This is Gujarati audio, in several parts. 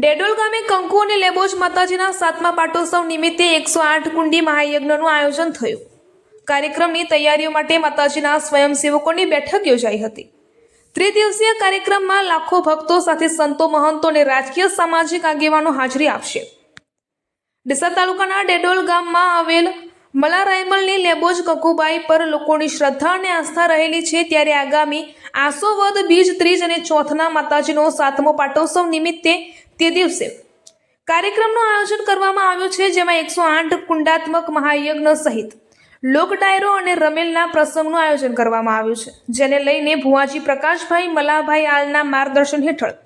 ડેડોલ ગામે કંકુ અને લેબોજ માતાજીના સાતમા પાટોત્સવ નિમિત્તે એકસો આઠ કુંડી મહાયજ્ઞનું આયોજન થયું. કાર્યક્રમની તૈયારીઓ માટે માતાજીના સ્વયંસેવકોની બેઠક યોજાઈ હતી. ત્રિદિવસીય કાર્યક્રમમાં લાખો ભક્તો સાથે સંતો, મહંતો અને રાજકીય સામાજિક આગેવાનો હાજરી આપશે. ડીસા તાલુકાના ડેડોલ ગામમાં આવેલ મલા રાયમલની લેબોજ કંકુબાઈ પર લોકોની શ્રદ્ધા અને આસ્થા રહેલી છે, ત્યારે આગામી આસોવદ બીજ ત્રીજ અને ચોથના માતાજીનો સાતમો પાટોત્સવ નિમિત્તે તે દિવસે કાર્યક્રમનું આયોજન કરવામાં આવ્યું છે, જેમાં એકસો આઠ કુંડાત્મક મહાયજ્ઞ સહિત લોક ડાયરો અને રમેલના પ્રસંગનું આયોજન કરવામાં આવ્યું છે, જેને લઈને ભુવાજી પ્રકાશભાઈ, મલાભાઈ આલના માર્ગદર્શન હેઠળ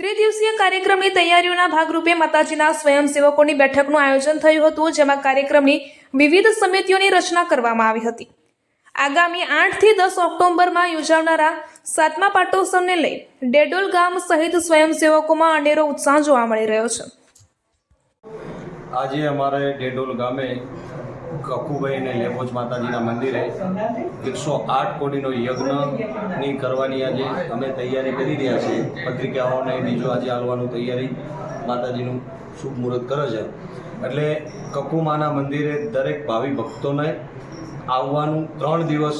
ત્રિદિવસીય કાર્યક્રમની તૈયારીઓના ભાગરૂપે માતાજીના સ્વયંસેવકોની બેઠકનું આયોજન થયું હતું, જેમાં કાર્યક્રમની વિવિધ સમિતિઓની રચના કરવામાં આવી હતી. આગામી આઠથી દસ ઓક્ટોબરમાં યોજાનારા સાતમા પાટોત્સવને લઈ ડેડોલ ગામ સહિત સ્વયંસેવકોમાં અનેરો ઉત્સાહ જોવા મળી રહ્યો છે. આજે અમારે ડેડોલ ગામે કકુભાઈ અને લેબોજ માતાજીના મંદિરે એકસો આઠ કોટીનો યજ્ઞની કરવાની આજે અમે તૈયારી કરી રહ્યા છીએ. પત્રિકાઓને બીજું આજે આવવાનું તૈયારી માતાજીનું શુભ મુહૂર્ત કરે છે. એટલે કકુમાના મંદિરે દરેક ભાવિ ભક્તોને આવવાનું ત્રણ દિવસ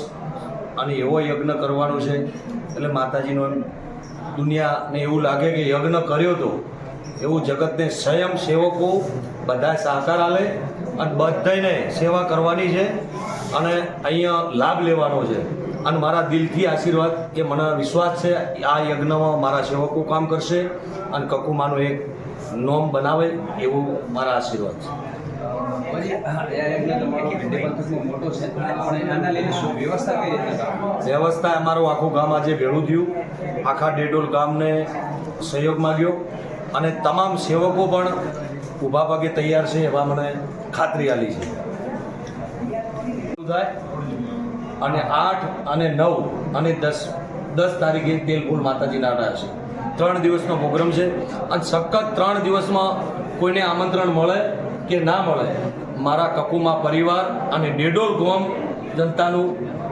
અને એવો યજ્ઞ કરવાનો છે. એટલે માતાજીનો દુનિયાને એવું લાગે કે યજ્ઞ કર્યો તો એવું જગતને સ્વયં સેવકો બધા સહકાર આલે અને બધાને સેવા કરવાની છે અને અહીંયા લાભ લેવાનો છે. અને મારા દિલથી આશીર્વાદ કે મને વિશ્વાસ છે આ યજ્ઞમાં મારા સેવકો કામ કરશે અને કકુમાનું એક નોમ બનાવે એવું મારા આશીર્વાદ છે. વ્યવસ્થા અમારું આખું ગામ આજે ભેળું થયું. આખા ડેડોલ ગામને સહયોગ માગ્યો અને તમામ સેવકો પણ ઊભા ભાગે તૈયાર છે એવા મને ખાતરી આલી છે. અને આઠ અને નવ અને દસ દસ તારીખે તેલફૂલ માતાજીના રહ્યા છે. ત્રણ દિવસનો પ્રોગ્રામ છે. અને સખત ત્રણ દિવસમાં કોઈને આમંત્રણ મળે કે ના મળે. મારા કકુમા પરિવાર અને ડેડોલ ગોમ જનતાનું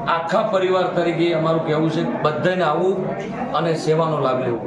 આખા પરિવાર તરીકે અમારું કહેવું છે, બધાને આવવું અને સેવાનો લાભ લેવો.